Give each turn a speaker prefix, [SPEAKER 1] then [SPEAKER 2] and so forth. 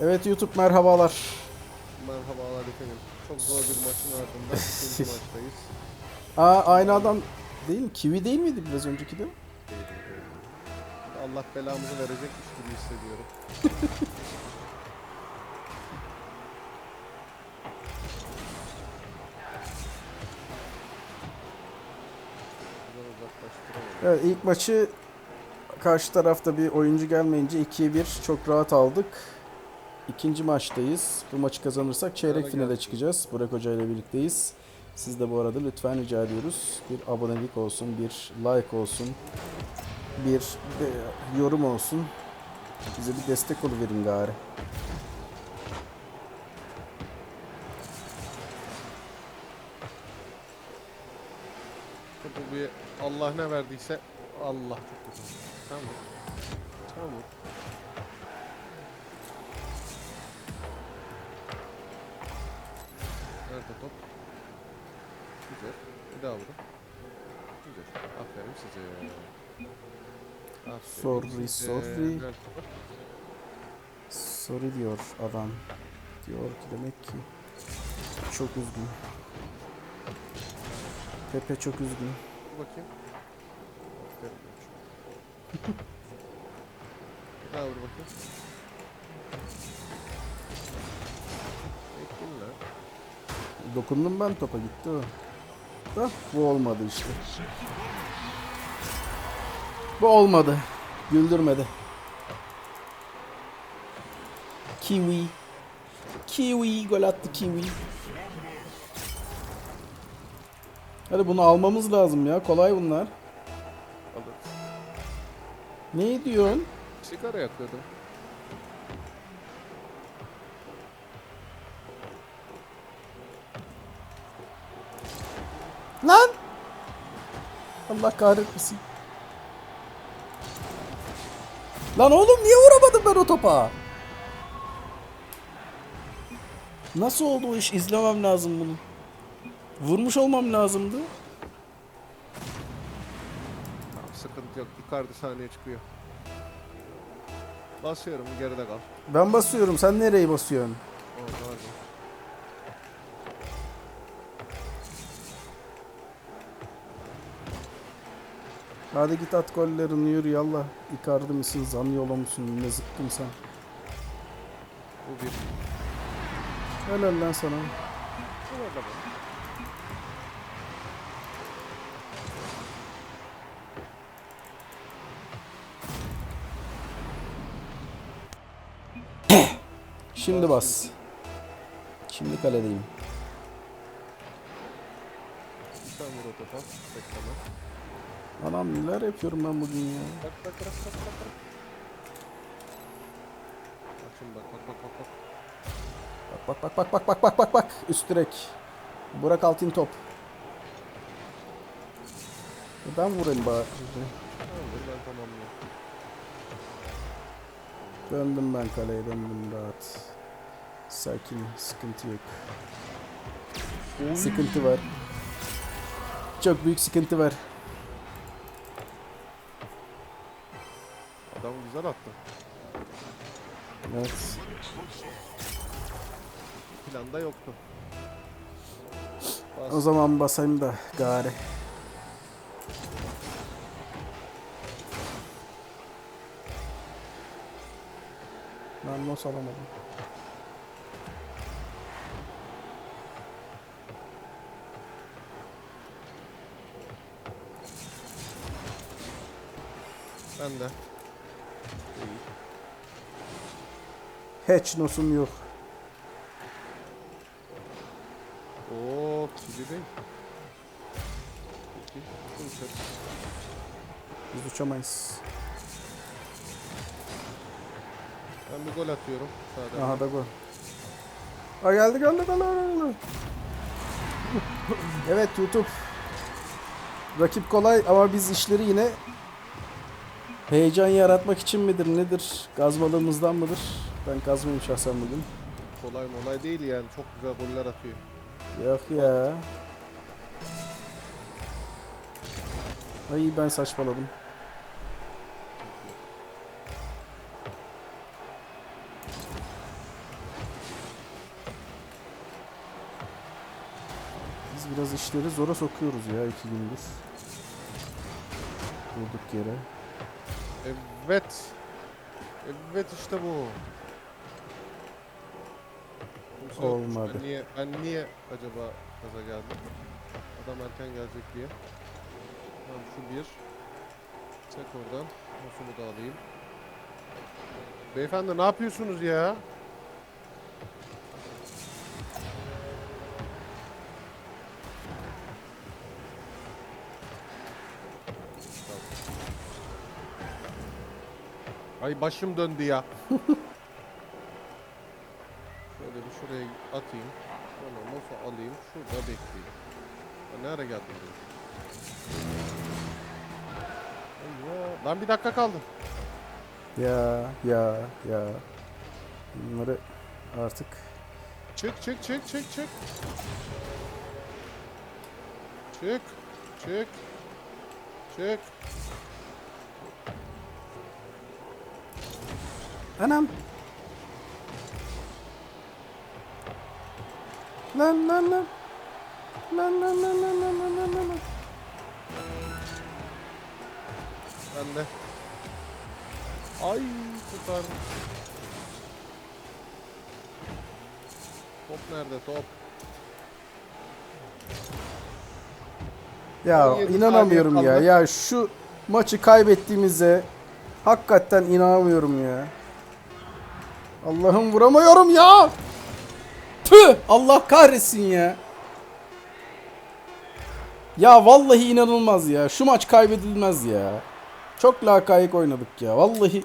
[SPEAKER 1] Evet YouTube merhabalar.
[SPEAKER 2] Merhabalar efendim. Çok zor bir maçın ardından ikinci maçtayız.
[SPEAKER 1] Aa aynı adam değil mi? Kiwi değil miydi biraz önceki de?
[SPEAKER 2] Allah belamızı verecekmiş gibi hissediyorum. Buradan.
[SPEAKER 1] Evet ilk maçı karşı tarafta bir oyuncu gelmeyince 2'ye 1 çok rahat aldık. İkinci maçtayız. Bu maçı kazanırsak çeyrek finale çıkacağız. Burak Hoca ile birlikteyiz. Siz de bu arada lütfen rica ediyoruz. Bir abonelik olsun, bir like olsun, bir yorum olsun. Bize bir destek verin gari.
[SPEAKER 2] Allah ne verdiyse Allah çok kötü. Tamam. Tamam. Nerede top? Güzel. Bir daha vurun. Güzel. Aferin size. Aferin
[SPEAKER 1] Sorry,
[SPEAKER 2] size.
[SPEAKER 1] sorry. Sorry diyor adam. Diyor ki demek ki çok üzgün. Pepe çok üzgün.
[SPEAKER 2] Bakayım. Aferin. Daha vur bakayım.
[SPEAKER 1] Dokundum ben topa gitti o. Da bu olmadı işte. Bu olmadı. Güldürmedi. Kiwi. Kiwi gol attı Kiwi. Hadi bunu almamız lazım ya. Kolay bunlar.
[SPEAKER 2] Alırız.
[SPEAKER 1] Ne diyorsun?
[SPEAKER 2] Sigara yakıyordum.
[SPEAKER 1] Lan! Allah kahretmesin. Lan oğlum niye vuramadım ben o topa? Nasıl oldu o iş? İzlemem lazım bunu. Vurmuş olmam lazımdı.
[SPEAKER 2] Tamam, sıkıntı yok. Icardi sahneye çıkıyor. Basıyorum geride kal.
[SPEAKER 1] Ben basıyorum. Sen nereye basıyorsun?
[SPEAKER 2] Orada hadi.
[SPEAKER 1] Hadi git at gollerini yürü yallah. Icardi misin? Zaniolo musun? Ne zıkkım sen?
[SPEAKER 2] Bu bir.
[SPEAKER 1] Helal lan sana. Şimdi bas. Şimdi kaledeyim.
[SPEAKER 2] Sen vur o topa. Bekleme.
[SPEAKER 1] Anam neler yapıyorum ben bugün ya.
[SPEAKER 2] Bak bak bak bak bak bak. Bak şimdi bak bak bak bak bak.
[SPEAKER 1] Bak bak bak bak bak bak bak bak üst direk. Burak Altın top. Ben vurayım bari. Döndüm ben kaleye döndüm rahat. Sakin sıkıntı yok. Sıkıntı var. Çok büyük sıkıntı var.
[SPEAKER 2] Adam güzel attı.
[SPEAKER 1] Evet.
[SPEAKER 2] Planda yoktu. Bas.
[SPEAKER 1] O zaman basayım da gari. Ben nos alamadım.
[SPEAKER 2] Ben de.
[SPEAKER 1] Hiç nosum yok.
[SPEAKER 2] Oo, kili konuşalım.
[SPEAKER 1] Biz uçamayız.
[SPEAKER 2] Ben bir gol atıyorum. Sadece.
[SPEAKER 1] Aha da gol. Aa geldi geldi geldi geldi. evet YouTube. Rakip kolay ama biz işleri yine heyecan yaratmak için midir nedir? Gazmalığımızdan mıdır? Ben kazmayayım şahsen bugün.
[SPEAKER 2] Kolay molay değil yani. Çok güzel goller atıyor.
[SPEAKER 1] Yok ya. Ay ben saçmaladım. Biz biraz işleri zora sokuyoruz ya iki gündür. Durduk yere.
[SPEAKER 2] Evet. Evet işte bu.
[SPEAKER 1] Olmadı.
[SPEAKER 2] Ben niye, ben niye acaba gaza geldim? Adam erken gelecek diye. Tamam şu bir. Çek oradan. Nosunu da alayım. Beyefendi ne yapıyorsunuz ya? Ay başım döndü ya. Şöyle bir şuraya atayım. Sonra nasıl alayım? Şurada bekleyeyim. Ya nereye geldim ben? Allah. Lan bir dakika kaldı.
[SPEAKER 1] Ya ya ya. Bunları artık
[SPEAKER 2] Çık çık çık çık çık. Çık. Çık. Çık.
[SPEAKER 1] Anam. Lan lan lan. Lan lan lan lan lan lan lan lan.
[SPEAKER 2] Ben de. Ay kurtardım. Top nerede top?
[SPEAKER 1] Ya inanamıyorum ya. Ya şu maçı kaybettiğimize hakikaten inanamıyorum ya. Allah'ım vuramıyorum ya. Tüh! Allah kahretsin ya. Ya vallahi inanılmaz ya. Şu maç kaybedilmez ya. Çok lakayık oynadık ya. Vallahi